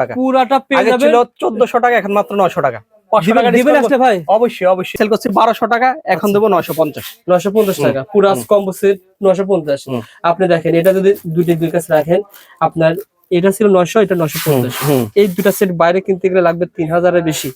টাকা। পুরাটা পেয়ে যাবেন ছিল চোদ্দশো টাকা এখন মাত্র নয়শো টাকা। ভাই? অবশ্যই অবশ্যই। সেল করছি বারোশো টাকা এখন দেবো নয়শো টাকা। পুরা কম্বো সেট হুম। আপনি দেখেন এটা যদি দুটি দুই কাছে রাখেন আপনার এটা ছিল নশো এটা নশো পঞ্চাশ। এই দুটা সেট বাইরে কিনতে গেলে লাগবে তিন হাজারের বেশি।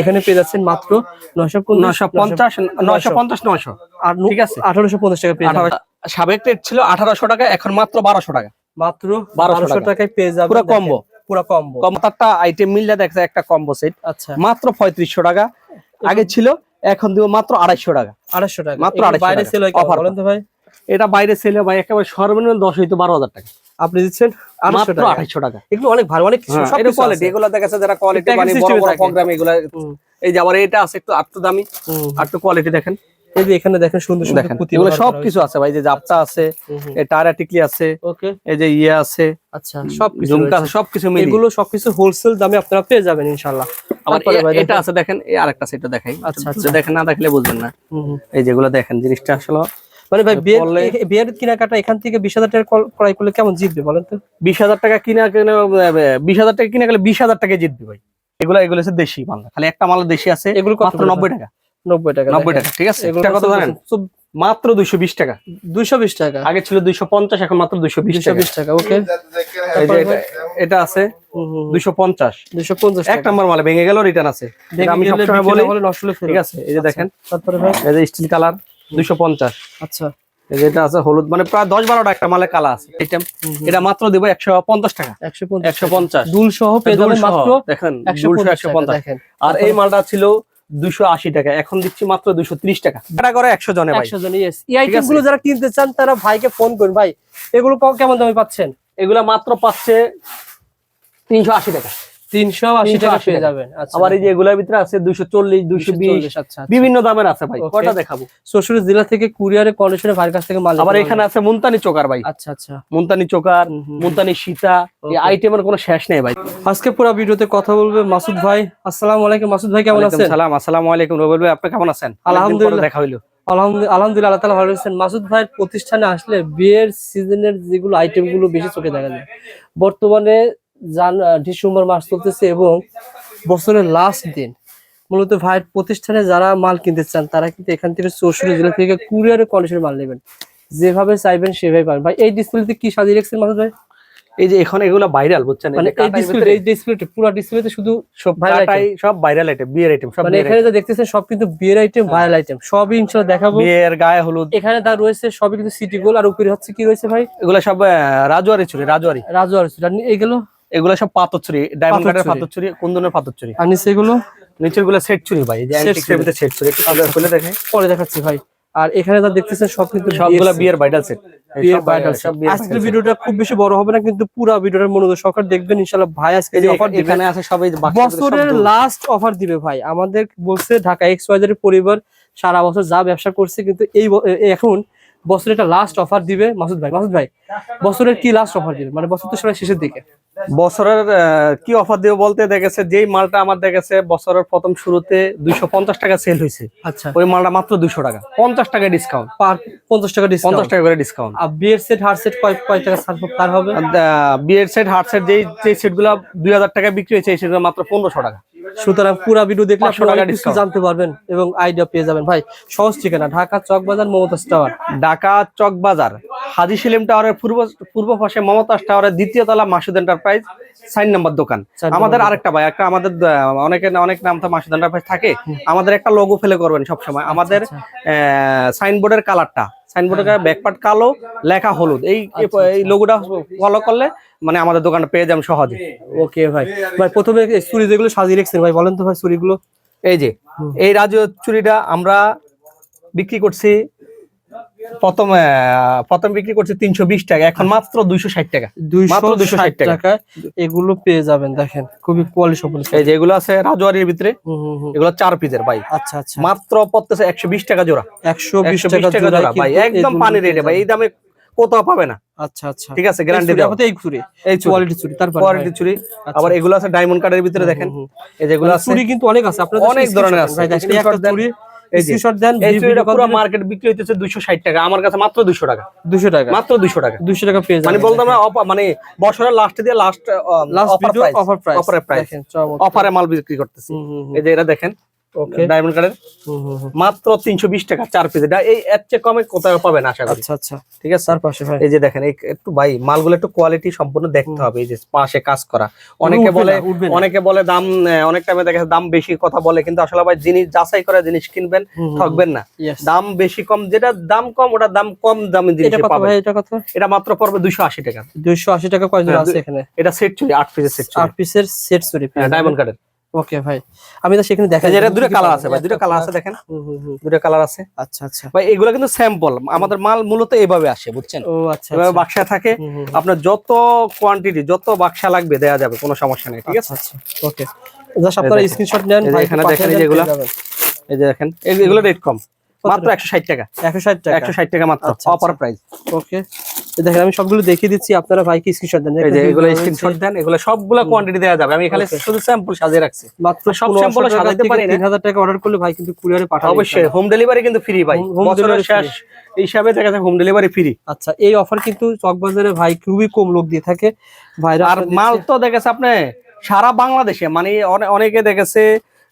এখানে পেয়ে যাচ্ছেন মাত্র নশো নয়শো পঞ্চাশ নয়শো পঞ্চাশ নয়শো। আর ঠিক আছে। আঠারোশো পঞ্চাশ টাকা পেয়ে যাবেন। সাবেক রেট ছিল আঠারোশো টাকা এখন মাত্র বারোশো টাকা। মাত্র বারোশো টাকায় পেয়ে যাবে পুরো combo। পুরো কম্বো কমতারটা আইটেম মিললে একটা কম্বো সেট আচ্ছা। মাত্র পঁয়ত্রিশশো টাকা। আগে ছিল এখন দিব মাত্র আড়াইশো টাকা। আড়াইশো টাকা। মাত্র এগুলো 250 বাইরে সেল হয় Offer বলেন তো ভাই। এটা বাইরে সেলে ভাই একেবারে সর্বনিম্ন দশ হইতো বারো হাজার টাকা। আপনি দিচ্ছেন আড়াইশো মাত্র টাকা। আঠাইশো টাকা। এগুলো অনেক ভালো অনেক কিছু হ্যাঁ, সব এটা কোয়ালিটি আছে। এগুলো যারা কোয়ালিটি মানে বড় বড় প্রোগ্রাম এগুলো এই যে আবার এটা আছে একটু আটটু দামি। আটটু কোয়ালিটি দেখেন। এই যে এখানে দেখেন সুন্দর সুন্দর পুঁতি এগুলো ব্যবহার সব কিছু আছে ভাই যে জাপটা আছে হয়েছে। এই টায়ার টিকলি আছে ওকে। এই যে ইয়ে আছে আচ্ছা। সব ঝুমকা। আছে সবকিছু মিলিয়ে এগুলো সবকিছু হোলসেল দামে আপনারা পেয়ে যাবেন ইনশাআল্লাহ। আবার এটা দেখেন। আছে দেখেন এই আরেকটা সেটা দেখাই। আচ্ছা, আচ্ছা। দেখেন না দেখলে বুঝবেন না। এই যেগুলো দেখেন জিনিসটা আসলে মানে ভাই বিয়ের কেনাকাটা এখান থেকে বিশ হাজার টাকা ক্রয় করলে কেমন জিতবে বলেন তো? বিশ হাজার টাকা কিনা কিনে বিশ হাজার টাকা কিনে গেলে বিশ হাজার টাকা জিতবে ভাই। এগুলো এগুলো হচ্ছে দেশি মাল খালি একটা মাল দেশি আছে এগুলো মাত্র নব্বই টাকা। নব্বই টাকা নব্বই। টাকা ঠিক আছে? এটা কত জানেন? মাত্র দুইশো বিশ টাকা। দুইশো বিশ টাকা। আগে ছিল দুইশো পঞ্চাশ এখন মাত্র দুইশো বিশ দুইশো টাকা বিশ টাকা ওকে। এটা- আছে দুইশো পঞ্চাশ। দুইশো পঞ্চাশ এক নম্বর মালে ভেঙে গেল রিটার্ন আছে। আমি সবসময় বলি ঠিক আছে? এই যে দেখেন তারপরে ভাই এই যে স্টিল কালার দুইশো পঞ্চাশ। আচ্ছা। এই আছে হলুদ মানে প্রায় দশ বারোটা একটা মালে কালা আছে এটা মাত্র দিব একশো পঞ্চাশ টাকা। একশো পঞ্চাশ একশো পঞ্চাশ। দুল সহ পেয়ে যাবেন মাত্র দেখেন একশো পঞ্চাশ একশো পঞ্চাশ। দেখেন। আর এই মালটা ছিল দুশো আশি টাকা। এখন দিচ্ছি মাত্র দুশো ত্রিশ টাকা। ভাড়া করে একশো জনে একশো জনে এই আইটেমগুলো যারা কিনতে চান তারা ভাইকে ফোন করুন। ভাই এগুলো কেমন দামে পাচ্ছেন? এগুলা মাত্র পাচ্ছে তিনশো আশি টাকা। 380 টাকা পেয়ে যাবেন। আচ্ছা আবার এই যে এগুলোর ভিতরে আছে দুশো চল্লিশ দুশো বিশ 240, আচ্ছা আচ্ছা। বিভিন্ন দামের আছে ভাই। কয়টা দেখাবো? শ্বশুর জেলা থেকে কুরিয়ারে কন্ডিশনে ভাইয়ের কাছ থেকে মাল আবার এখানে আছে মুলতানি চোকার ভাই। আচ্ছা আচ্ছা। চোকার হুম। সীতা এই Okay. আইটেমের কোনো শেষ নেই ভাই। আজকে পুরো ভিডিওতে কথা বলবে মাসুদ ভাই। আসসালামু আলাইকুম মাসুদ ভাই কেমন আছেন? সালাম আসসালামু আলাইকুম রবিউল ভাই আপনি কেমন আছেন? আলহামদুলিল্লাহ। দেখা হইল। আলহামদুলিল্লাহ আল্লাহ ভালো আছেন। মাসুদ ভাইয়ের প্রতিষ্ঠানে আসলে বিয়ের সিজনের যেগুলো আইটেমগুলো বেশি চোখে দেখা যায়। বর্তমানে জান ডিসেম্বর মাস চলতেছে এবং বছরের লাস্ট দিন। মূলত ভাইয়ের প্রতিষ্ঠানে যারা মাল কিনতে চান তারা কিন্তু এখান থেকে চৌষট্টি জেলা থেকে কুরিয়ারে কন্ডিশনে মাল নেবেন। যেভাবে চাইবেন সেভাবে পাবেন। ভাই এই ডিসপ্লেতে কি সাজিয়ে রেখেছেন মাসুদ ভাই? এই যে এখন এগুলো ভাইরাল বুঝছেন মানে এই ডিসপ্লে এই ডিসপ্লেতে পুরো ডিসপ্লেতে শুধু সব কাটাই সব ভাইরাল আইটেম বিয়ের আইটেম সব মানে এখানে যা দেখতেছেন সব কিন্তু বিয়ের আইটেম ভাইরাল আইটেম সবই ইনশাআল্লাহ দেখাবো। বিয়ের গায়ে হলুদ। এখানে তার রয়েছে সবই কিন্তু সিটি গোল আর উপরে হচ্ছে কি রয়েছে ভাই? এগুলো সব রাজুয়ারি চুরি রাজুয়ারি রাজু আর আর এগুলো এগুলো সব পাথর চুরি ডায়মন্ড কাটের। পাথর চুরি কুন্দনের পাথর চুরি আর নিচে এগুলো? নিচেরগুলো সেট চুরি ভাই যে ভিতরে সেট চুরি একটু খুলে খুলে দেখে পরে দেখাচ্ছি ভাই। আর এখানে যা দেখতেছেন সব কিন্তু সবগুলা বিয়ের ভাইরাল সেট আজকের। ভিডিওটা খুব বেশি বড় হবে না কিন্তু পুরো ভিডিওটা মনোযোগ সহকারে দেখবেন। ইনশাআল্লাহ ভাই আজকে যে অফার এখানে আছে সবাই বছরের লাস্ট অফার দিবে ভাই। আমাদের বলছে ঢাকা এক্স ওয়াইজের পরিবার সারা বছর যা ব্যবসা করছে কিন্তু এই এখন বছরের একটা লাস্ট অফার দিবে মাসুদ ভাই। মাসুদ ভাই বছরের কি লাস্ট অফার দিবে? মানে বছর তো সবাই শেষের দিকে। বছরের কি অফার দিব বলতে দেখেছে যেই মালটা আমার দেখেছে বছরের প্রথম শুরুতে দুইশো পঞ্চাশ টাকা সেল হয়েছে। আচ্ছা। ওই মালটা মাত্র দুশো টাকা। পঞ্চাশ টাকা ডিসকাউন্ট পার পঞ্চাশ টাকা ডিসকাউন্ট পঞ্চাশ টাকা করে ডিসকাউন্ট আর বিয়ের সেট হার সেট কয় কয় টাকা তার হবে? বিয়ের সেট হার্ট সেট যেই যে সেটগুলা দুই হাজার টাকা বিক্রি হয়েছে এই সেটগুলো মাত্র পনেরোশো টাকা। সুতরাং পুরা ভিডিও দেখলে 500 আপনারা কিছু জানতে পারবেন এবং আইডিয়া পেয়ে যাবেন। ভাই সহজ ঠিকানা ঢাকা চক বাজার মমতাজ টাওয়ার। ঢাকা চক বাজার হাজি সেলিম টাওয়ারের পূর্ব পূর্ব পাশে মমতাজ টাওয়ারের দ্বিতীয় তলা মাসুদ এন্টারপ্রাইজ সাইন নাম্বার দোকান। আমাদের আরেকটা ভাই একটা আমাদের অনেকে অনেক নাম তো মাসুদ এন্টারপ্রাইজ থাকে। আমাদের একটা লোগো ফেলে করবেন সবসময়। আমাদের আচ্ছা। সাইনবোর্ডের কালারটা সাইনবোর্ডের ব্যাকপার্ট কালো লেখা হলুদ। এই আচ্ছা, এই লোগোটা ফলো করলে মানে আমাদের দোকানটা পেয়ে যাবেন সহজে। ওকে ভাই। ভাই প্রথমে চুরি যেগুলো সাজিয়ে রেখেছেন ভাই বলেন তো ভাই চুরিগুলো এই যে এই রাজু চুরিটা আমরা বিক্রি করছি প্রথম প্রথম বিক্রি করছি তিনশো বিশ টাকা এখন মাত্র দুইশো ষাট টাকা। মাত্র 260 ষাট টাকা। এগুলো পেয়ে যাবেন দেখেন খুবই এই যে এগুলো আছে রাজুয়ারির ভিতরে। এগুলো চার পিসের ভাই। আচ্ছা আচ্ছা। মাত্র পড়তেছে একশো বিশ টাকা জোড়া। একশো বিশ টাকা জোড়া ভাই। একদম পানি রেটে ভাই। এই দামে কোথাও পাবে না। আচ্ছা আচ্ছা। ঠিক আছে গ্যারান্টি চুরি, দেওয়া। এই চুরি এই চুরি কোয়ালিটি চুরি তারপর কোয়ালিটি চুরি আবার এগুলো আছে ডায়মন্ড কার্ডের ভিতরে দেখেন। এই যেগুলো আছে চুরি কিন্তু অনেক আছে আপনাদের অনেক ধরনের আছে। একটা চুরি স্ক্রিনশট দেন এই চুড়িটা পুরো মার্কেট বিক্রি হইতেছে দুইশো ষাট টাকা। আমার কাছে মাত্র দুশো টাকা। 200 টাকা। মাত্র দুশো টাকা। 200 টাকা পেয়ে মানে বলতাম না মানে বছরের লাস্টে দিয়ে last last offer price offer price অফারে মাল বিক্রি করতেছি। এই যে এটা দেখেন। ওকে ডায়মন্ড কার্ডের মাত্র তিনশো বিশ টাকা চার পিস এটা এই এর চেয়ে কমে কোথাও পাবেন আশা করি। আচ্ছা আচ্ছা। ঠিক আছে? তার পাশে ভাই। এই যে দেখেন একটু ভাই মালগুলো একটু কোয়ালিটি সম্পূর্ণ দেখতে হবে। এই যে পাশে কাজ করা। অনেকে বলে। অনেকে বলে দাম অনেক টাইমে দেখা দাম বেশি কথা বলে কিন্তু আসলে ভাই জিনিস যাচাই করে জিনিস কিনবেন ঠকবেন না। দাম বেশি কম যেটা দাম কম ওটা দাম কম দামি এটা জিনিস পাবেন। এটা কত? এটা মাত্র পড়বে দুইশো আশি টাকা। 280 টাকা কয় জোড়া হ্যাঁ, আছে এখানে? এটা সেট চুরি আট পিসের সেট চুরি। আট পিসের সেট সরি ডায়মন্ড কার্ডের ওকে ভাই। আমি তো সেখানে দেখা এই যে এটা দুটো কালার আছে ভাই দুটো কালার আছে দেখেন। দুটো কালার আছে। আচ্ছা আচ্ছা। ভাই এগুলো কিন্তু স্যাম্পল আমাদের মাল মূলত এভাবে আসে বুঝছেন? ও আচ্ছা এভাবে আচ্ছা। বাক্সা থাকে। আপনার যত কোয়ান্টিটি যত বাক্সা লাগবে দেয়া যাবে কোনো সমস্যা নেই ঠিক আছে? আচ্ছা আচ্ছা। ওকে। জাস্ট আপনারা দেখেন। স্ক্রিনশট নেন ভাই এখানে দেখেন এই এই যে দেখেন এগুলো রেট কম। মাত্র একশো ষাট টাকা। 160 টাকা। একশো ষাট টাকা মাত্র আচ্ছা, অফার প্রাইস ওকে। দেখেন আমি সবগুলো দেখিয়ে দিচ্ছি আপনারা ভাইকে স্ক্রিনশট দেন? এই যে এগুলো স্ক্রিনশট দেন এগুলো সবগুলো কোয়ান্টিটি দেওয়া যাবে। আমি এখানে শুধু স্যাম্পল সাজিয়ে রাখছি। মাত্র সব স্যাম্পল সাজাতে পারি না। তিন হাজার টাকা অর্ডার করলে ভাই কিন্তু কুরিয়ারে পাঠাবে অবশ্যই হোম ডেলিভারি কিন্তু ফ্রি ভাই। বছরের শেষ হিসাবে দেখা যায় হোম ডেলিভারি ফ্রি আচ্ছা এই অফার কিন্তু চকবাজারে ভাই খুবই কম লোক দিয়ে থাকে। ভাইরা আর মাল তো দেখেছে আপনি সারা বাংলাদেশে মানে অনেকে দেখেছে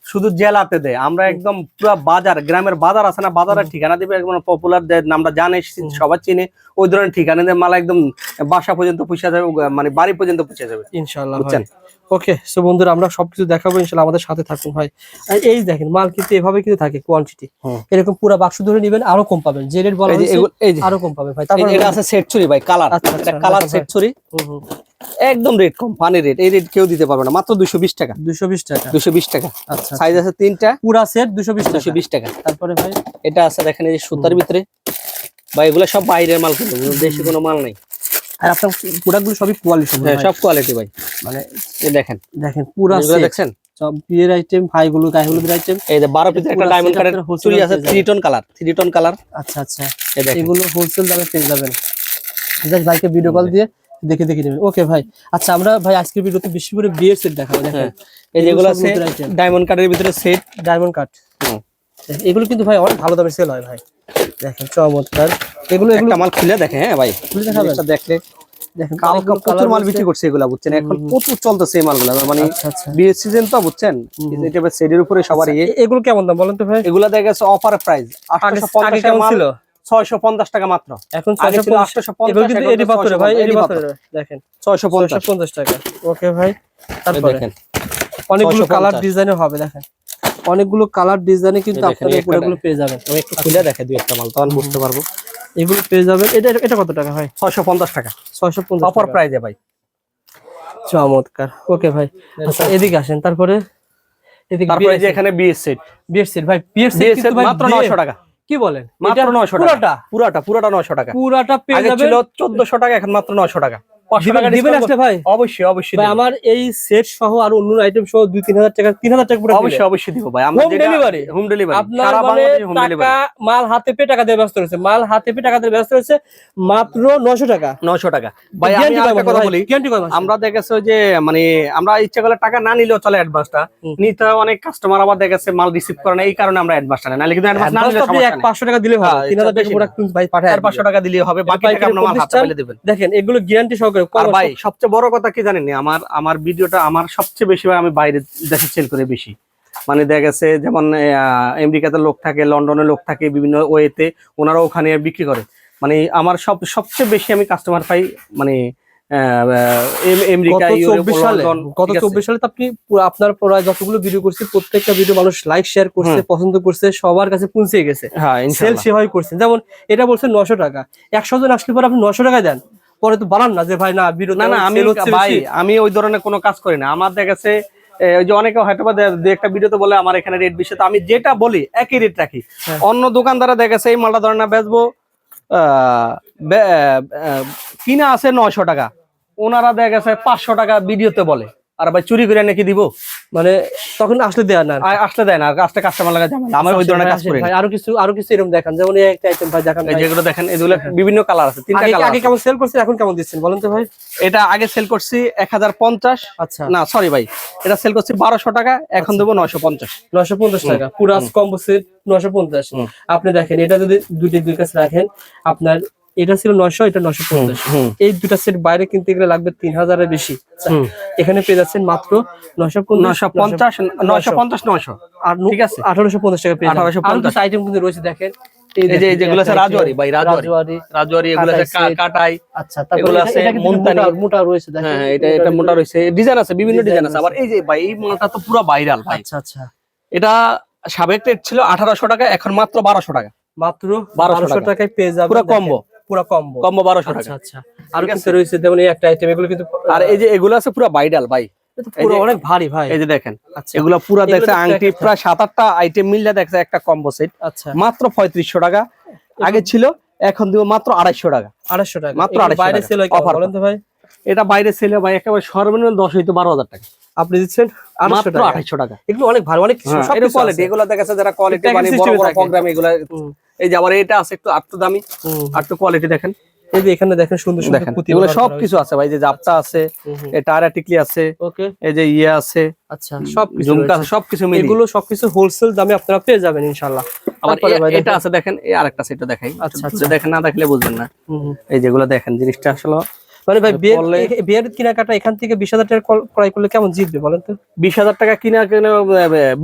শুধু জেলাতে দেয়। আমরা একদম পুরো বাজার গ্রামের বাজার আছে না বাজারের ঠিকানা দিবে একদম পপুলার আমরা জানি সবাই চিনে। ওই ধরনের ঠিকানা মাল একদম বাসা পর্যন্ত পৌঁছে যাবে মানে বাড়ি পর্যন্ত পৌঁছে যাবে। ইনশাল্লাহ বুঝছেন? ওকে সো বন্ধুরা আমরা সবকিছু দেখাবো ইনশাল্লাহ আমাদের সাথে থাকুন ভাই। এই দেখেন মাল কিন্তু এভাবে কিন্তু থাকে কোয়ান্টিটি এরকম পুরো বাক্স ধরে নেবেন আরও কম পাবেন। যে রেট বলা আরও কম পাবেন ভাই। তারপর এটা আছে সেট চুরি ভাই কালার আচ্ছা, আচ্ছা, এটা কালার সেট। চুরি একদম রেট কম পানি রেট এই রেট কেউ দিতে পারবে না মাত্র দুশো বিশ টাকা। দুশো বিশ টাকা। দুশো বিশ টাকা। আচ্ছা সাইজ আছে তিনটা। পুরা সেট দুশো বিশ দুশো টাকা বিশ টাকা। তারপরে ভাই এটা আছে দেখেন এই সুতার ভিতরে। বা এগুলো সব বাইরের মাল কিন্তু দেশি কোনো মাল নাই। আর আপনার প্রোডাক্টগুলো সবই কোয়ালিটি হ্যাঁ সব কোয়ালিটি ভাই। মানে এই দেখেন। দেখেন পুরা এগুলো দেখছেন? সব বিয়ের আইটেম ভাইগুলো গায়ে হলুদের আইটেম এই যে বারো পিসের একটা ডায়মন্ড কার্ডের চুরি আছে পেয়ে যাবেন। Three tone colour three tone colour আচ্ছা আচ্ছা। এই দেখেন। এগুলো হোলসেল দামে পেয়ে যাবেন। জাস্ট ভাইকে ভিডিও কল দিয়ে দেখে দেখে নেবেন। ওকে ভাই। আচ্ছা আমরা ভাই আজকের ভিডিওতে বেশি করে বিয়ের সেট দেখাবো দেখেন। হ্যাঁ। এই যেগুলো আছে ডায়মন্ড কার্ডের ভিতরে সেট ডায়মন্ড কাট এগুলো কিন্তু ভাই অনেক ভালো দামে সেল হয় ভাই। দেখেন চমৎকার। এগুলো একটা মাল খুলে দেখে হ্যাঁ ভাই। খুলে দেখাবেন? এটা দেখলে কালকে অনেকগুলো প্রচুর মাল বিক্রি করছে এগুলা বুঝছেন? এখন প্রচুর চলতেছে এই মালগুলা মানে আচ্ছা আচ্ছা। বিয়ের সিজন তো বুঝছেন? এই টাইপের উপরে সবার ইয়ে এগুলো কেমন দাম বলেন তো ভাই? এগুলা দেখা গেছে অফার প্রাইস আগে ছিল? ছয়শো পঞ্চাশ টাকা মাত্র। এখন আগে ছিল 650 850 এগুলো কিন্তু এডি পাথরে ভাই এডি এডি পাথরে দেখেন। ছয়শো পঞ্চাশ 650 টাকা। ওকে ভাই তারপরে দেখেন। অনেকগুলো কালার ডিজাইনে হবে দেখেন। অনেকগুলো কালার ডিজাইনে কিন্তু আপনারা এই একটা পেয়ে যাবেন। আমি একটু খুলে দেখে দুই একটা মাল তখন বুঝতে পারব। এগুলো পেয়ে যাবেন। এটা এটা কত টাকা হয় ছয়শো পঞ্চাশ টাকা। ছয়শো পঞ্চাশ অফার প্রাইজে ভাই। চমৎকার। ওকে ভাই আচ্ছা এদিকে আসেন তারপরে? এদিকে তারপরে যে এখানে বিয়ের সেট বিয়ের সেট ভাই বিয়ের সেট কিন্তু ভাই মাত্র বিয়ে- নয়শো টাকা। কি বলেন? মাত্র এটা 900 টাকা। পুরোটা? পুরাটা পুরাটা নয়শো টাকা। পুরাটা পেয়ে যাবেন। ছিল চোদ্দশো টাকা এখন মাত্র নয়শো টাকা। ভাই। অবশ্যই অবশ্যই ভাই আমার এই সেট সহ আর অন্য আইটেম সহ দুই তিন হাজার টাকা তিন হাজার টাকা অবশ্যই অবশ্যই দিব ভাই। আমরা Home delivery? হোম ডেলিভারি আপনার সারা বাংলাদেশে হোম টাকা মাল হাতে পেয়ে টাকা দিয়ে ব্যস্ত রয়েছে। মাল হাতে পেয়ে টাকা দিয়ে ব্যস্ত রয়েছে মাত্র নশো টাকা। 900 টাকা। ভাই আমি Guarantee কথা বলি। ভাই? Guarantee কয় মাসের? আমরা দেখেছি যে মানে আমরা ইচ্ছা করলে টাকা না নিলেও চলে অ্যাডভান্সটা। নিতে হয় অনেক কাস্টমার আবার দেখেছে মাল রিসিভ করে না এই কারণে আমরা অ্যাডভান্সটা নেই। নাহলে কিন্তু অ্যাডভান্স না নিলে পাঁচশো টাকা দিলে হবে। হ্যাঁ, তিন হাজার টাকা ভাই পাঠায় পাঁচশো টাকা দিলে হবে। বাকি টাকা আপনার মাল হাতে পেলে দেবেন। দেখেন এগুলো গ্যারান্টি সহকারে আর ভাই সবচেয়ে বড় কথা কি জানেন আমার আমার ভিডিওটা আমার সবচেয়ে বেশি আমি বাইরে দেশে সেল করে বেশি। মানে দেখা গেছে যেমন আমেরিকাতে লোক থাকে লন্ডনে লোক থাকে বিভিন্ন ওয়েতে ওনারা ওখানে বিক্রি করে। মানে আমার সব সবচেয়ে বেশি আমি কাস্টমার পাই মানে আমেরিকা গত চব্বিশ সালে গত চব্বিশ সালে তো আপনি আপনার প্রায় যতগুলো ভিডিও করছি প্রত্যেকটা ভিডিও মানুষ লাইক শেয়ার করছে পছন্দ করছে সবার কাছে পৌঁছে গেছে। হ্যাঁ সেল সেভাবে করছেন যেমন এটা বলছেন নশো টাকা। একশো জন আসলে পরে আপনি নশো টাকা দেন। পরে তো বাড়ান না যে ভাই না না না আমি ভাই আমি ওই ধরনের কোনো কাজ করি না। আমার ওই যে অনেকে হয়তো বা দে- দু একটা ভিডিওতে বলে আমার এখানে রেট বেশি। তো আমি যেটা বলি একই রেট রাখি। হ্যাঁ। অন্য দোকানদারা দেখা গেছে এই মালটা ধরে না বেচবো। আহ, কিনা আছে নয়শো টাকা। ওনারা দেখা গেছে পাঁচশো টাকা ভিডিওতে বলে। আর ভাই চুরি করে নাকি দিব? মানে তখন আসলে দেয়া না আসলে দেয় না আসলে কাস্টমার লাগা যাবে আমার ওই ধরনের কাজ করি আরও কিছু আরও কিছু এরকম দেখান। যেমন এই একটা আইটেম ভাই দেখান এই যেগুলো দেখেন এগুলো বিভিন্ন কালার আছে তিনটা কালার আগে কেমন সেল করছেন এখন কেমন দিচ্ছেন বলেন তো ভাই? এটা আগে সেল করছি এক হাজার পঞ্চাশ। আচ্ছা। না সরি ভাই। এটা সেল করছি বারোশো টাকা এখন দেবো নয়শো পঞ্চাশ। নশো পঞ্চাশ টাকা। পুরাস কম্বো সেট নশো পঞ্চাশ। হুম। আপনি দেখেন এটা যদি দুটি দুই কাছে রাখেন আপনার এটা ছিল নয়শো এটা নয়শো পঞ্চাশ। এই দুটা সেট বাইরে কিনতে গেলে লাগবে তিন হাজারের বেশি। আচ্ছা, এখানে পেয়ে যাচ্ছেন মাত্র নশো নয়শো পঞ্চাশ নয়শো পঞ্চাশ। নয়শো আর ঠিক আছে। আঠারোশো পঞ্চাশ টাকা পেয়ে যাবেন। 1850 আরও কিছু আইটেম কিন্তু রয়েছে দেখেন। এই যে যেগুলো আছে রাজওয়ারি ভাই রাজওয়ারি। রাজওয়ারি রাজওয়ারি এগুলো আছে কাটাই। আচ্ছা এগুলো এটা- আছে মোটা- রয়েছে দেখেন। হ্যাঁ এটা এটা মোটা রয়েছে। ডিজাইন আছে বিভিন্ন ডিজাইন আছে। আবার এই যে ভাই এই মালটা তো পুরো ভাইরাল ভাই। আচ্ছা আচ্ছা। এটা সাবেক রেট ছিল আঠারোশো টাকা এখন মাত্র বারোশো টাকা। মাত্র 1200 বারোশো টাকায় পেয়ে যাবেন পুরো দেখেন। Combo। পুরো কম্বো কম্বো বারোশো আচ্ছা টাকা। আচ্ছা। আর কিন্তু রয়েছে যেমন এই একটা আইটেম এগুলো কিন্তু আর এই যে এগুলো আছে পুরো ভাইরাল ভাই। পুরো অনেক ভারী ভাই। এই যে দেখেন আচ্ছা। এগুলো পুরো দেখছে আংটি প্রায় সাত আটটা আইটেম মিললে দেখছে একটা কম্বো সেট আচ্ছা। মাত্র পঁয়ত্রিশশো টাকা। আগে ছিল এখন দিব মাত্র আড়াইশো টাকা। আড়াইশো টাকা। মাত্র এগুলো 250 বাইরে টাকা। সেল হয় বলেন তো ভাই? এটা বাইরে ছেলে ভাই একেবারে সর্বনিম্ন দশ হইতো বারো হাজার টাকা। আপনি দিচ্ছেন মাত্র টাকা। আঠাইশো টাকা। এগুলো অনেক ভালো অনেক কিছু সব কোয়ালিটি আছে। এগুলো দেখাচ্ছে যারা কোয়ালিটি মানে বড় বড় প্রোগ্রাম এগুলো। এই যে আবার এটা আছে একটু আটটু দামি। আটটু কোয়ালিটি দেখেন। এই যে এখানে দেখেন সুন্দর সুন্দর দেখেন পুঁতি এগুলো ব্যবহার সব করা কিছু আছে ভাই যে জাপটা আছে টিকলি আছে ওকে। এই যে ইয়ে আছে আচ্ছা সব কিছু ঝুমকা সবকিছু মিলিয়ে। এগুলো সবকিছু হোলসেল দামে আপনারা পেয়ে যাবেন ইনশাআল্লাহ। আবার এটা আছে দেখেন এই আরেকটা সেটা দেখাই। আচ্ছা, আচ্ছা। দেখেন না দেখলে বুঝবেন না। এই যেগুলো দেখেন জিনিসটা আসলে মানে ভাই বিয়ের কেনাকাটা এখান থেকে বিশ হাজার টাকা ক্রয় করলে কেমন জিতবে বলেন তো? বিশ হাজার টাকা কিনা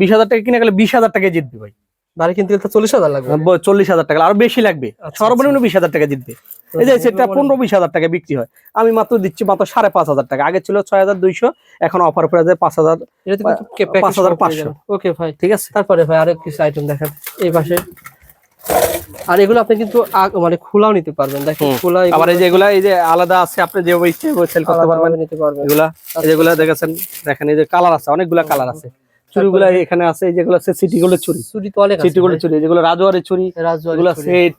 বিশ হাজার টাকা কিনে গেলে বিশ হাজার টাকা জিতবে ভাই। বাড়ি কিনতে গেলে চল্লিশ হাজার লাগবে। চল্লিশ হাজার টাকা আরও বেশি লাগবে। আচ্ছা, সর্বনিম্ন বিশ হাজার টাকা জিতবে। এই যে সেটটা পনেরো বিশ হাজার টাকা বিক্রি হয়। আমি মাত্র দিচ্ছি মাত্র সাড়ে পাঁচ হাজার টাকা। আগে ছিল ছয় হাজার দুইশো এখন অফার করে যায় পাঁচ হাজার পাঁচ হাজার পাঁচশো। ওকে ভাই। ঠিক আছে? তারপরে ভাই আরেক কিছু আইটেম দেখেন। এই পাশে আর এগুলো আপনি কিন্তু মানে খোলাও নিতে পারবেন। দেখেন খোলা আবার এই যেগুলা এই যে আলাদা আছে আপনি যে ইচ্ছে সেল করতে পারবেন। নিতে পারবেন। এগুলা যেগুলা দেখেছেন দেখেন এই যে কালার আছে অনেকগুলা কালার আছে। চুড়িগুলা এখানে আছে এই যেগুলো আছে সিটি গুলো চুরি চুরি তো অনেক আছে সিটি গুলো চুরি যেগুলো রাজওয়ারি চুরি এগুলো সেট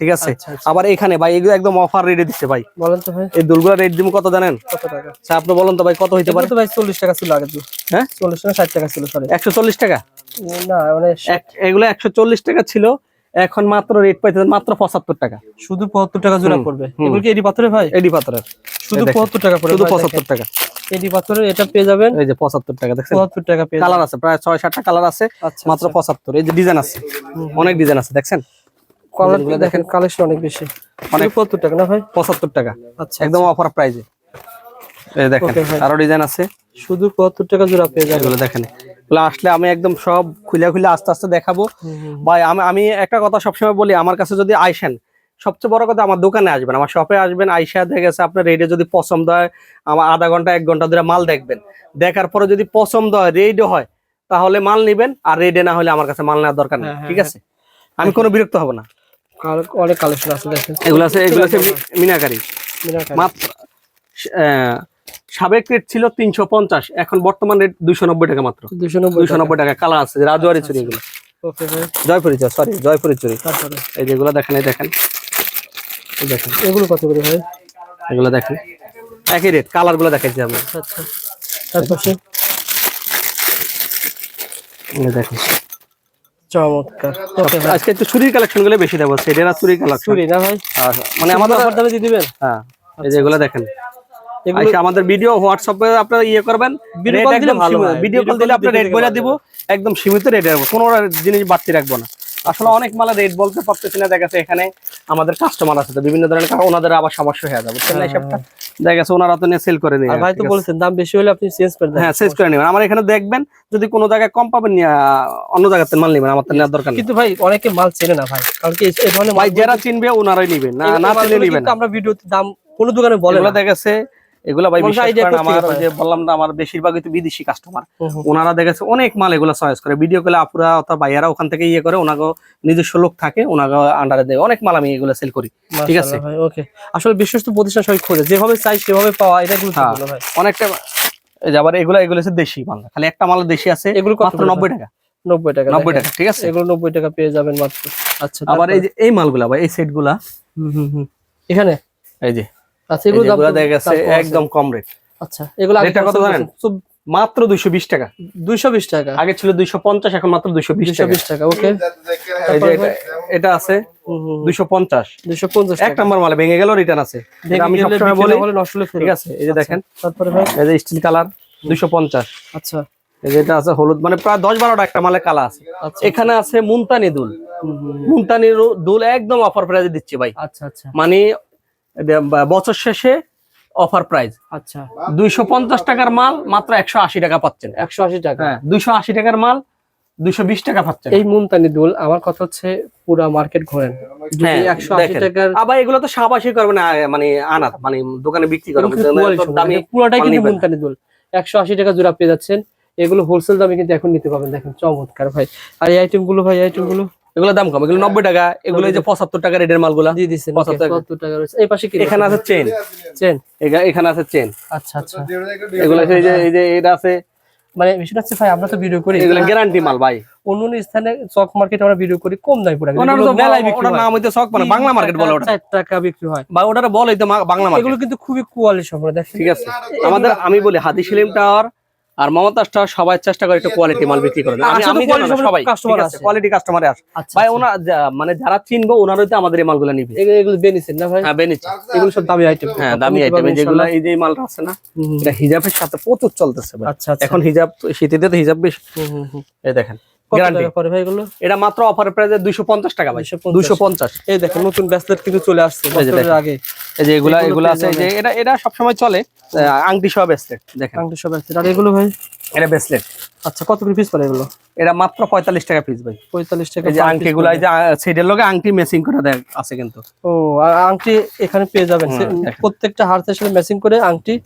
ঠিক আছে? আচ্ছা, আচ্ছা। আবার এখানে ভাই এগুলো একদম অফার রেটে দিচ্ছে ভাই। বলেন তো ভাই। এই দুলগুলো রেট দিব কত জানেন? কত টাকা? আচ্ছা আপনি বলেন তো ভাই কত হইতে পারে? তো ভাই চল্লিশ টাকা ছিল আগে তো হ্যাঁ? চল্লিশ টাকা ষাট টাকা ছিল সরি একশো চল্লিশ টাকা? না মানে এগুলো একশো চল্লিশ টাকা ছিল। এখন মাত্র রেট পাইতে মাত্র পঁচাত্তর টাকা। শুধু পঁচাত্তর টাকা জোড়া পড়বে? এগুলো কি এডি পাথরে ভাই? এডি পাথরের। শুধু পঁচাত্তর টাকা পড়বে শুধু পঁচাত্তর টাকা। এডি পাথরের এটা পেয়ে যাবেন? এই যে পঁচাত্তর টাকা দেখছেন? পঁচাত্তর টাকা পেয়ে কালার আছে প্রায় ছয় সাতটা কালার আছে আচ্ছা মাত্র পঁচাত্তর। এই যে ডিজাইন আছে অনেক ডিজাইন আছে দেখছেন? দেখেন কালেকশন অনেক বেশি। অনেক- পঁচাত্তর টাকা না ভাই? পঁচাত্তর টাকা। আচ্ছা একদম অফার প্রাইজে এই দেখেন আরও ডিজাইন আছে। শুধু পঁচাত্তর টাকা জোড়া পেয়ে এগুলো দেখেন আসলে আমি একদম সব খুলে খুলে আস্তে আস্তে দেখাবো। ভাই আমি আমি একটা কথা সবসময় বলি আমার কাছে যদি আইসেন সবচেয়ে বড় কথা আমার দোকানে আসবেন আমার শপে আসবেন আইসা দেখে গেছে আপনার রেডে যদি পছন্দ হয় আমার আধা ঘণ্টা এক ঘণ্টা ধরে মাল দেখবেন। দেখার পরে যদি পছন্দ হয় রেডও হয় তাহলে মাল নিবেন আর রেডে না হলে আমার কাছে মাল নেওয়ার দরকার নেই হ্যাঁ, হ্যাঁ, ঠিক আছে? আমি কোনো বিরক্ত হব না। অনেক কালেকশন আছে দেখেন। এগুলো আছে এগুলো আছে মিনাকারি। মিনাকারি। মাত্র সাবেক রেট ছিল তিনশো পঞ্চাশ এখন বর্তমান রেট দুইশো নব্বই টাকা মাত্র। দুইশো নব্বই টাকা। কালার আছে রাজওয়ারি চুরি এগুলো। জয়পুরি সরি জয়পুরি চুরি। এই যেগুলো দেখেন এই দেখেন। দেখেন। এগুলো কত করে ভাই? এগুলো দেখেন। একই রেট কালারগুলো দেখাচ্ছি আচ্ছা। তারপরে দেখেন। চমৎকার। আজকে একটু চুরির কালেকশনগুলো বেশি দেবো সেটা চুরির কালেকশন চুরি না ভাই? মানে আমাদের অফার দামে দিয়ে দিবেন? হ্যাঁ এই যেগুলো দেখেন। আমাদের ভিডিও হোয়াটসঅ্যাপে আপনারা ইয়ে করবেন। ভিডিও কল দিলে আপনার রেট বলে দিব একদম সীমিত রেট রাখব কোনো জিনিস বাড়তি রাখব না। আসলে অনেক মালা রেট বলতে পারতেছি না দেখা এখানে আমাদের কাস্টমার আছে তো বিভিন্ন ধরনের কারণ ওনাদের আবার সমস্যা হয়ে যাবে বুঝছেন হিসাবটা দেখা গেছে ওনারা তো নিয়ে সেল করে নিয়ে ভাই তো বলছেন দাম বেশি হলে আপনি চেঞ্জ করে দেন। হ্যাঁ শেষ করে নেবেন। আমার এখানে দেখবেন যদি কোনো জায়গায় কম পাবেন নিয়ে, অন্য জায়গাতে মাল নেবেন আমার তো নেওয়ার দরকার কিন্তু ভাই অনেকে মাল চেনে না ভাই কারণ কি এই- ধরনের ভাই যারা চিনবে ওনারাই নিবেন না না চিনলে নিবেন আমরা ভিডিওতে দাম কোনো দোকানে বলে দেখা গেছে এগুলো ভাই করেন করতে আমার যে বললাম না আমার বেশিরভাগই তো বিদেশি কাস্টমার। ওনারা দেখেছে অনেক মাল এগুলো চয়েস করে। ভিডিও করলে আপুরা অথবা ভাইয়ারা ওখান থেকে ইয়ে করে ওনাকে নিজস্ব লোক থাকে ওনাকে আন্ডারে দেয়। অনেক মাল আমি এগুলো সেল করি। ঠিক আছে? ওকে আসলে বিশ্বস্ত প্রতিষ্ঠান সবাই খোঁজে। যেভাবে চাই সেভাবে পাওয়া এটা গুরুত্বপূর্ণ ভাই। অনেকটা আবার এগুলো এগুলো হচ্ছে দেশি মাল। খালি একটা মাল দেশি আছে এগুলো মাত্র নব্বই টাকা। নব্বই টাকা নব্বই টাকা ঠিক আছে? এগুলো নব্বই টাকা পেয়ে যাবেন মাত্র। আচ্ছা আবার এই যে এই মালগুলা ভাই এই সেটগুলা। হুম, হুম, হুম। এখানে? এই যে। আচ্ছা এগুলো দাম দেখা গেছে। একদম কম রেট আচ্ছা এগুলো রেটটা কত জানেন? মাত্র দুইশো বিশ টাকা। দুইশো বিশ টাকা? আগে ছিল দুইশো পঞ্চাশ এখন মাত্র দুইশো বিশ দুইশো টাকা বিশ টাকা ওকে এই যে এটা- এটা আছে দুইশো পঞ্চাশ। দুইশো পঞ্চাশ এক নম্বর মালে ভেঙে গেল রিটার্ন আছে। আমি সবসময় বলি। ঠিক আছে এই যে দেখেন। তারপরে ভাই? এই যে স্টিল কালার দুইশো পঞ্চাশ। আচ্ছা। এই যে এটা আছে হলুদ মানে প্রায় দশ বারোটা একটা মালে কালা আছে। আচ্ছা। এখানে আছে মুলতানি দুল। রু- দুল একদম অফার প্রাইজে দিচ্ছি ভাই। আচ্ছা আচ্ছা। মানে বছর শেষে অফার প্রাইস আচ্ছা। দুইশো পঞ্চাশ টাকার মাল মাত্র একশো আশি টাকা পাচ্ছেন। একশো আশি টাকা। হ্যাঁ দুইশো আশি টাকার মাল দুইশো বিশ টাকা পাচ্ছেন। এই মুনতানি দুল আমার কথা হচ্ছে পুরা মার্কেট ঘোরেন। হ্যাঁ, একশো আশি। টাকার আবার এগুলো তো সাবাসী করবে না মানে আনাত মানে দোকানে বিক্রি করবে দামি পুরোটাই কিন্তু। মুনতানি দুল। একশো আশি টাকা জোড়া পেয়ে যাচ্ছেন। এগুলো হোলসেল দামে কিন্তু এখন নিতে পাবেন দেখেন চমৎকার ভাই। আর এই আইটেমগুলো ভাই আইটেমগুলো এগুলো দাম কম। এগুলো নব্বই টাকা এগুলো যে পঁচাত্তর টাকা রেটের মালগুলা। দিয়ে দিচ্ছেন পঁচাত্তর টাকা। রয়েছে। এই পাশে এখানে আছে চেন চেন এখানে আছে চেন আচ্ছা আচ্ছা। এগুলো এই যে এই যে এটা আছে। মানে বিষয়টা হচ্ছে ভাই আমরা তো ভিডিও করি। এগুলো গ্যারান্টি মাল ভাই। অন্য অন্য স্থানে চক মার্কেট আমরা ভিডিও করি কম দামে পড়ে ওনার তো মেলায় ওটার নাম হইতে শখ মানে বাংলা মার্কেট বলে ওটা। টাকা বিক্রি হয়। বা ওটার বলে তো বাংলা মার্কেট এগুলো কিন্তু খুবই কোয়ালিটি সম্পন্ন দেখেন। ঠিক আছে। আমাদের আমি বলি হাদি সিলিম টাওয়ার আর মমতাজটা সবাই চেষ্টা করে একটু কোয়ালিটি মাল বিক্রি করে আমি আমি জানি সবাই। কাস্টমার আছে। কোয়ালিটি কাস্টমারে আসে আচ্ছা ভাই আচ্ছা। ওনা মানে যারা চিনবো ওনারই তো আমাদের এই মালগুলো নিবে। এগুলো বেনিছেন না ভাই? হ্যাঁ বেনিছে এগুলো সব দামি আইটেম হ্যাঁ দামি আইটেম যেগুলো এই যে মালটা আছে না এটা হিজাবের সাথে প্রচুর চলতেছে ভাই। আচ্ছা আচ্ছা। এখন হিজাব শীতেতে তো হিজাব বেশ। হুম, হুম, হুম। এই দেখেন। এটা মাত্র অফার প্রাইসে টাকা ভাই। 250 দুইশো পঞ্চাশ। এই দেখেন নতুন ব্যাসলেট কিন্তু চলে আসছে বছরের আগে। এই যে এগুলা এগুলা আছে এই যে এটা এটা সবসময় চলে আহ, আংটি সহ দেখেন। আংটি সব ব্যাসলেট আর এগুলো ভাই? এটা আচ্ছা কত করে পিস পড়ে এগুলো? এটা মাত্র পঁয়তাল্লিশ টাকা পিস ভাই। পঁয়তাল্লিশ টাকা যে আংটি গুলা পড়বে। এই যে সেটের লগে আংটি করে দেয় আছে কিন্তু। ও আর আংটি এখানে পেয়ে যাবেন। প্রত্যেকটা হাতের সাথে ম্যাচিং করে আংটি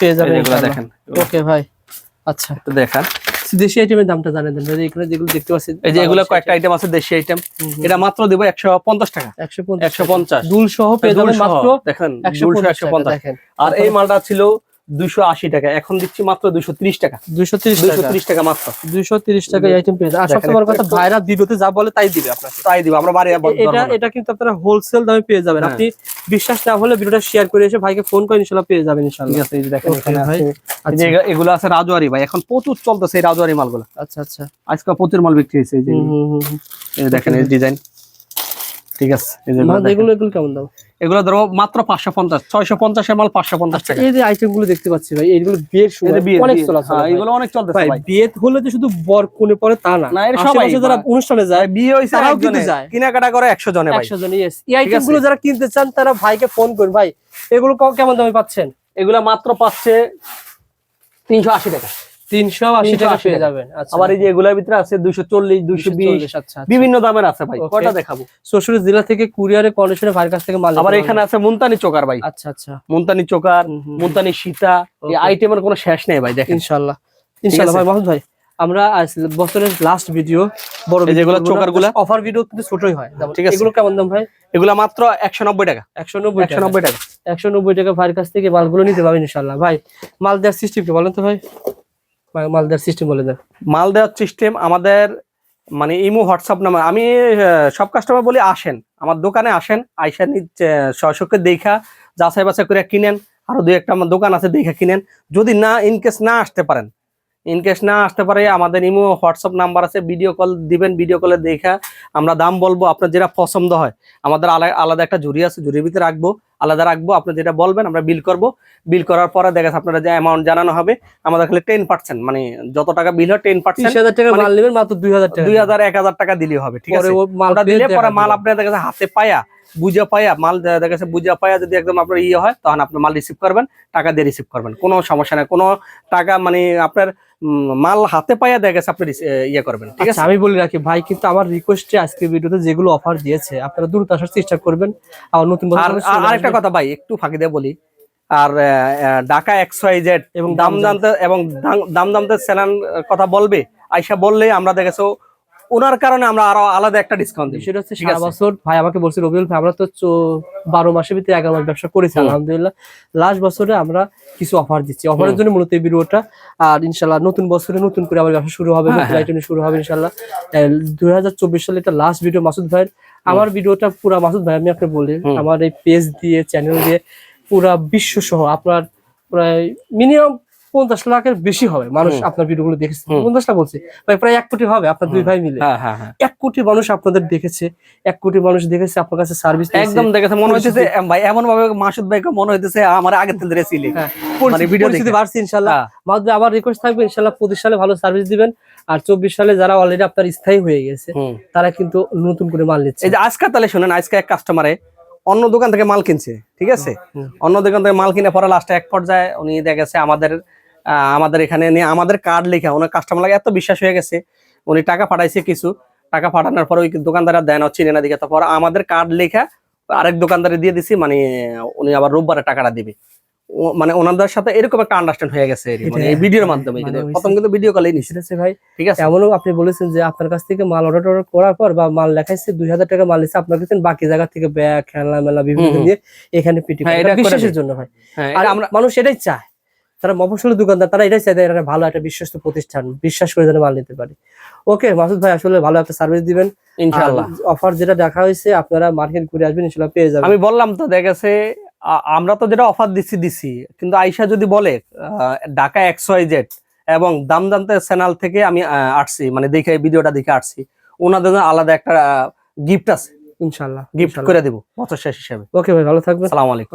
পেয়ে যাবেন এগুলা। দেখেন। ওকে ভাই। আচ্ছা। দেখান। দেশি আইটেমের দামটা জানেন দেন। এখানে যেগুলো দেখতে পাচ্ছি এই যে এগুলো কয়েকটা আইটেম আছে দেশি আইটেম এটা মাত্র দেবো একশো পঞ্চাশ টাকা। একশো পঞ্চাশ। একশো পঞ্চাশ। দুল সহ পেয়ে যাবেন মাত্র দেখেন একশো একশো পঞ্চাশ। দেখেন। আর এই মালটা ছিল দুশো আশি টাকা। এখন দিচ্ছি মাত্র দুশো ত্রিশ টাকা। দুইশো তিরিশ টাকা। ত্রিশ টাকা মাত্র। দুইশো তিরিশ টাকা আইটেম পেয়ে আর সবচেয়ে বড় কথা ভাইরা ভিডিওতে যা বলে তাই দিবে আপনাকে তাই দিব আমরা বাড়ি এটা এটা কিন্তু আপনারা হোলসেল দামে পেয়ে যাবেন। হ্যাঁ। আপনি বিশ্বাস না হলে ভিডিওটা শেয়ার করে এসে ভাইকে ফোন করে ইনশাল্লাহ পেয়ে যাবেন ঠিক আছে এই যে দেখেন এখানে ভাই। আছে। আচ্ছা। যে এগুলো আছে রাজওয়ারি ভাই। এখন প্রচুর চলতেছে এই রাজওয়ারি মালগুলো। আচ্ছা আচ্ছা। আজকে প্রচুর মাল বিক্রি হয়েছে। এই যে। দেখেন এই ডিজাইন ঠিক আছে এই যে এগুলো এগুলো কেমন দাম? এগুলো ধরো মাত্র পাঁচশো পঞ্চাশ ছয়শো পঞ্চাশের মাল পাঁচশো পঞ্চাশ আচ্ছা টাকা এই যে আইটেমগুলো দেখতে পাচ্ছি ভাই এইগুলো বিয়ের সময় অনেক। চলাচল হ্যাঁ, এগুলো অনেক চলতেছে ভাই বিয়ে হলে তো শুধু বর কোনে পরে তা না। না, এর সবাই যারা অনুষ্ঠানে যায় বিয়ে হয়েছে তারাও কিন্তু যায়। কেনাকাটা করে একশো জনে ভাই। একশো জন ইয়েস এই আইটেমগুলো যারা কিনতে চান তারা ভাইকে ফোন করুন। ভাই এগুলো কেমন দামে পাচ্ছেন? এগুলা মাত্র পাচ্ছে তিনশো আশি টাকা। তিনশো আশি 380 টাকা পেয়ে টাকা। যাবেন আচ্ছা আবার এই যে এগুলোর ভিতরে আছে দুইশো চল্লিশ দুইশো বিশ 240, আচ্ছা আচ্ছা। বিভিন্ন দামের আছে ভাই Okay. দেখাবো শ্বশুর জেলা থেকে কুরিয়ারে কন্ডিশনে ভাইয়ের কাছ থেকে মাল আবার এখানে আছে চোকার ভাই। আচ্ছা আচ্ছা চোকার হুম। সীতা এই. আইটেমের কোনো শেষ নেই ভাই দেখেন ভাই মাহমুদ ভাই আমরা বছরের লাস্ট ভিডিও বড় যেগুলো চোকারগুলা? অফার ভিডিও কিন্তু ছোটই হয় ঠিক আছে। এগুলো কেমন দাম ভাই এগুলা মাত্র একশো নব্বই টাকা একশো নব্বই একশো নব্বই টাকা একশো নব্বই টাকা ভাইয়ের কাছ থেকে মালগুলো নিতে পারবেন ইনশাল্লাহ ভাই মাল দেওয়ার সিস্টেম কি বলেন তো ভাই, মাল দেওয়ার সিস্টেম বলে দেয়। মাল দেওয়ার সিস্টেম আমাদের মানে ইমো, হোয়াটসঅ্যাপ নাম্বার, আমি সব কাস্টমার বলি আসেন, আমার দোকানে আসেন, আইসা সশকে দেখা যাচাই বাছাই করে কিনেন, আরও দুই একটা আমার দোকান আছে, দেখা কিনেন, যদি না ইনকেস না আসতে পারেন ইনকেস না আসতে পারে আমাদের ইমো হোয়াটসঅ্যাপ নাম্বার আছে ভিডিও কল দিবেন ভিডিও কলে দেখা আমরা দাম বলব আপনার যেটা পছন্দ হয়। আমাদের আলা- আলাদা একটা জুরি আছে জুরির ভিতরে রাখব আলাদা রাখব আপনি যেটা বলবেন আমরা বিল করব। বিল করার পরে দেখা যাচ্ছে আপনারা যে অ্যামাউন্ট জানানো হবে আমাদের খালি টেন পার্সেন্ট মানে যত টাকা বিল হয় টেন পার্সেন্ট টাকা মানে মাল নেবেন মাত্র দুই হাজার দুই হাজার এক হাজার টাকা দিলেই হবে ঠিক আছে? ও মাল ওটা দিলে পরে মাল আপনার দেখা যাচ্ছে হাতে পায়া বুঝে পায়া মাল দেখা বুঝে পায়া যদি একদম আপনার ইয়ে হয় তখন আপনার মাল রিসিভ করবেন টাকা দিয়ে রিসিভ করবেন। কোনো সমস্যা নেই কোনো টাকা মানে আপনার মাল হাতে পায়া দেখা গেছে আপনি ইয়ে করবেন ঠিক আছে? আচ্ছা, আমি বলি রাখি ভাই কিন্তু আমার রিকোয়েস্টে আজকে ভিডিওতে যেগুলো অফার দিয়েছে আপনারা দ্রুত আসার চেষ্টা করবেন। আর নতুন আর আরেকটা কথা ভাই একটু ফাঁকি দিয়ে বলি। আর ঢাকা এক্স ওয়াই জেড এবং দাম দামতে এবং দাম- দামতে সেলান কথা বলবে আইসা বললে আমরা দেখেছ ওনার কারণে আমরা আরও আলাদা একটা ডিসকাউন্ট দিই সেটা হচ্ছে সারা বছর ভাই আমাকে বলছে রবিউল ভাই আমরা তো চো- বারো মাসের ভিতরে এগারো মাস ব্যবসা করেছি আলহামদুলিল্লাহ। লাস্ট বছরে আমরা কিছু অফার দিচ্ছি। অফারের জন্য মূলত এই ভিডিওটা আর ইনশাল্লাহ নতুন বছরে নতুন করে আবার ব্যবসা শুরু হবে হ্যাঁ, হ্যাঁ। আইটেম শুরু হবে ইনশাল্লাহ দুই হাজার চব্বিশ সালে এটা লাস্ট ভিডিও মাসুদ ভাইয়ের আমার ভিডিওটা পুরা মাসুদ ভাই আমি আপনাকে বলি আমার এই পেজ দিয়ে চ্যানেল দিয়ে পুরা বিশ্ব সহ আপনার প্রায় মিনিমাম পঞ্চাশ লাখের বেশি হবে মানুষ। আপনার ভিডিওগুলো দেখেছে। পঞ্চাশ লাখ বলছে ভাই প্রায় এক কোটি হবে আপনার দুই ভাই মিলে। হ্যাঁ হ্যাঁ হ্যাঁ। এক কোটি মানুষ আপনাদের দেখেছে এক কোটি মানুষ দেখেছে আপনার কাছে সার্ভিস একদম দেখেছে মনে হইতেছে এম ভাই এমন ভাবে মাসুদ ভাইকে মনে হইতেছে আমার আগের থেকে ধরে ছিলে। মানে ভিডিও পরিস্থিতি দেখে। বাড়ছে ইনশাল্লাহ। হ্যাঁ। আবার রিকোয়েস্ট থাকবে ইনশাল্লাহ পঁচিশ সালে ভালো সার্ভিস দিবেন। আর চব্বিশ সালে যারা অলরেডি আপনার স্থায়ী হয়ে গেছে তারা কিন্তু নতুন করে মাল নিচ্ছে। এই যে আজকে তাহলে শুনেন আজকে এক কাস্টমারে অন্য দোকান থেকে মাল কিনছে ঠিক আছে? অন্য দোকান থেকে মাল কিনে পরে লাস্টে এক পর্যায়ে উনি দেখেছে আমাদের আমাদের এখানে নিয়ে আমাদের কার্ড লেখা ওনার কাস্টমার লাগে এত বিশ্বাস হয়ে গেছে উনি টাকা পাঠাইছে কিছু টাকা পাঠানোর পর ওই দোকানদার দেন চিনে না দিকে তারপর আমাদের কার্ড লেখা আরেক দোকানদারে দিয়ে দিছি মানে উনি আবার রোববারে টাকাটা দিবে। মানে ওনাদের সাথে এরকম একটা আন্ডারস্ট্যান্ড হয়ে গেছে মানে এই ভিডিওর মাধ্যমে মানে প্রথম কিন্তু ভিডিও কলেই আছে ভাই। ঠিক আছে? এমনও আপনি বলেছেন যে আপনার কাছ থেকে মাল অর্ডার টর্ডার করার পর বা মাল লেখাইছে দুই হাজার টাকা মাল নিচ্ছে আপনার কাছে বাকি জায়গা থেকে ব্যাগ খেলনা মেলা বিভিন্ন হুম। এখানে পিটি হ্যাঁ, বিশ্বাসের জন্য ভাই হ্যাঁ আর আমরা মানুষ এটাই চায়। তারা মফসলের দোকানদার তারা এটাই যে এরা ভালো একটা বিশ্বস্ত প্রতিষ্ঠান বিশ্বাস করে যেন মাল নিতে পারে। ওকে মাসুদ ভাই আসলে ভালো একটা সার্ভিস দিবেন। ইনশাআল্লাহ। অফার যেটা দেখা হয়েছে আপনারা মার্কেট ঘুরে আসবেন ইনশাল্লাহ পেয়ে যাবেন। আমি বললাম তো দেখা গেছে আমরা তো যেটা অফার দিচ্ছি দিচ্ছি কিন্তু আইসা যদি বলে ঢাকা এক্স ওয়াই জেড এবং দাম দামতে চ্যানেল থেকে আমি আসছি মানে দেখে ভিডিওটা দেখে আসছি ওনাদের আলাদা একটা গিফট আছে। ইনশাল্লাহ গিফট করে দেবো বছর শেষ হিসাবে। ওকে ভাই ভালো থাকবেন। সালাম আলাইকুম।